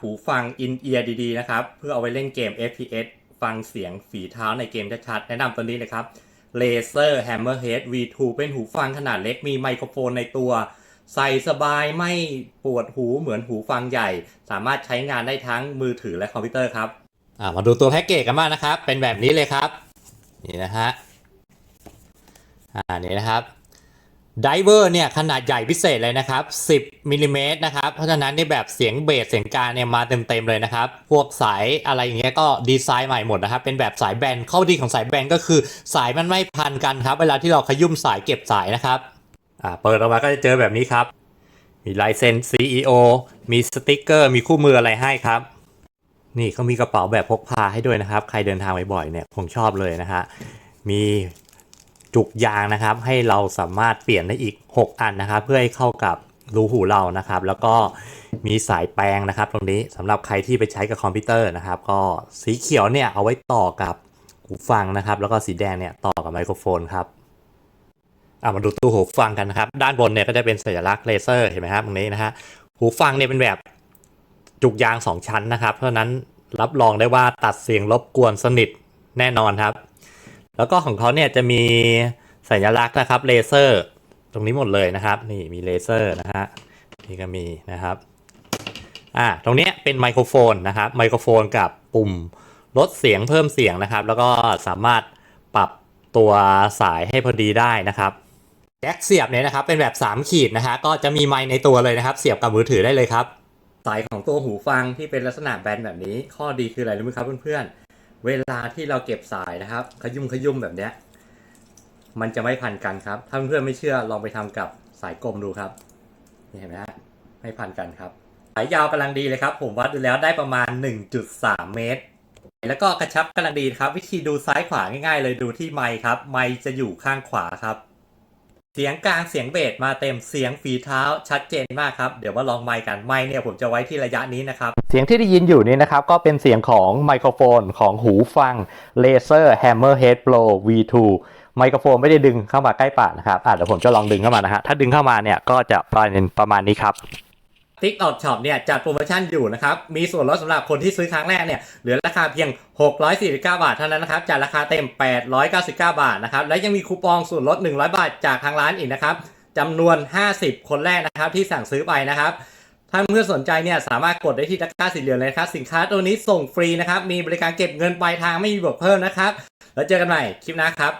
หูฟังอินเอียร์ดีๆนะครับ เพื่อเอาไว้เล่นเกม FPS ฟังเสียงฝีเท้าในเกมชัดๆแนะนำตัวนี้เลยครับ Laser Hammerhead V2 เป็นหูฟังขนาดเล็กมีไมโครโฟนในตัว ใส่สบายไม่ปวดหูเหมือนหูฟังใหญ่ สามารถใช้งานได้ทั้งมือถือและคอมพิวเตอร์ครับมาดูตัวแพ็กเกจกันบ้างนะครับ เป็นแบบนี้เลยครับ นี่นะฮะอ่านี่นะครับ ไดเวอร์เนี่ยขนาดใหญ่พิเศษเลยนะครับ 10มิลลิเมตรนะครับ เพราะฉะนั้นในแบบเสียงเบสเสียงกางเนี่ยมาเต็มๆเลยนะครับ พวกสายอะไรอย่างเงี้ยก็ดีไซน์ใหม่หมดนะครับ เป็นแบบสายแบนข้อดีของสายแบนก็คือ สายมันไม่พันกันครับ เวลาที่เราขยุ่มสายเก็บสายนะครับ อ่าเปิดออกมาก็จะเจอแบบนี้ครับ มีลายเซ็น CEO มีสติกเกอร์ มีคู่มืออะไรให้ครับ นี่เขามีกระเป๋าแบบพกพาให้ด้วยนะครับ ใครเดินทางบ่อยๆเนี่ยคงชอบเลยนะฮะ มี จุกยางนะครับ ให้เราสามารถเปลี่ยนได้อีก 6 อันนะครับ เพื่อให้เข้ากับรูหูเรานะครับ แล้วก็มีสายแปลงนะครับ ตรงนี้สำหรับใครที่ไปใช้กับคอมพิวเตอร์นะครับ ก็สีเขียวเนี่ยเอาไว้ต่อกับหูฟังนะครับ แล้วก็สีแดงเนี่ยต่อกับไมโครโฟนครับอะมาดูตู้หูฟังกันนะครับ ด้านบนเนี่ยก็จะเป็นสัญลักษณ์เลเซอร์เห็นไหมครับตรงนี้นะฮะหูฟังเนี่ยเป็นแบบจุกยาง 2 ชั้นนะครับ เพราะนั้นรับรองได้ว่าตัดเสียงรบกวนสนิทแน่นอนครับ แล้วก็ของเขาเนี่ยจะมีสัญลักษณ์นะครับเลเซอร์ ตรงนี้หมดเลยนะครับ นี่มีเลเซอร์นะฮะนี่ก็มีนะครับอ่าตรงนี้เป็นไมโครโฟนนะครับไมโครโฟนกับปุ่มลดเสียงเพิ่มเสียงนะครับ แล้วก็สามารถปรับตัวสายให้พอดีได้นะครับแจ็คเสียบเนี่ยนะครับเป็นแบบ 3 ขีดนะฮะก็จะมีไมค์ในตัวเลยนะครับ เสียบกับมือถือได้เลยครับ สายของตัวหูฟังที่เป็นลักษณะแบนแบบนี้ ข้อดีคืออะไรรู้ไหมครับเพื่อนๆ เวลาที่เราเก็บสายนะครับ ขยุ่มขยุ่มแบบเนี้ย มันจะไม่พันกันครับ ถ้าเพื่อนไม่เชื่อลองไปทำกับสายกลมดูครับนี่เห็นไหมฮะไม่พันกันครับ สายยาวกำลังดีเลยครับ ผมวัดดูแล้วได้ประมาณ 1.3 เมตร แล้วก็กระชับกำลังดีครับ วิธีดูซ้ายขวาง่าย ๆ เลยดูที่ไมค์ครับ ไมค์จะอยู่ข้างขวาครับ เสียงกลางเสียงเบสมาเต็มเสียงฝีเท้าชัดเจนมากครับ เดี๋ยวมาลองไมค์กันไมค์เนี่ยผมจะไว้ที่ระยะนี้นะครับ เสียงที่ได้ยินอยู่นี่นะครับ ก็เป็นเสียงของไมโครโฟนของหูฟัง Laser Hammerhead Pro V2 ไมโครโฟนไม่ได้ดึงเข้ามาใกล้ปากนะครับอะเดี๋ยวผมจะลองดึงเข้ามานะฮะถ้าดึงเข้ามาเนี่ยก็จะประมาณนี้ครับ ติ๊กออช็อปเนี่ยจัดโปรโมชั่นอยู่นะครับ มีส่วนลดสำหรับคนที่ซื้อครั้งแรกเนี่ยเหลือราคาเพียง 649 บาทเท่านั้นนะครับจากราคาเต็ม 899 บาทนะครับ และยังมีคูปองส่วนลด 100 บาทจากทางร้านอีกนะครับจำนวน 50 คนแรกนะครับที่สั่งซื้อไปนะครับถ้าเพื่อนสนใจเนี่ยสามารถกดได้ที่ตะกร้าสีเหลืองเลยครับ สินค้าตัวนี้ส่งฟรีนะครับ มีบริการเก็บเงินปลายทางไม่มีบวกเพิ่มนะครับ แล้วเจอกันใหม่คลิปหน้าครับ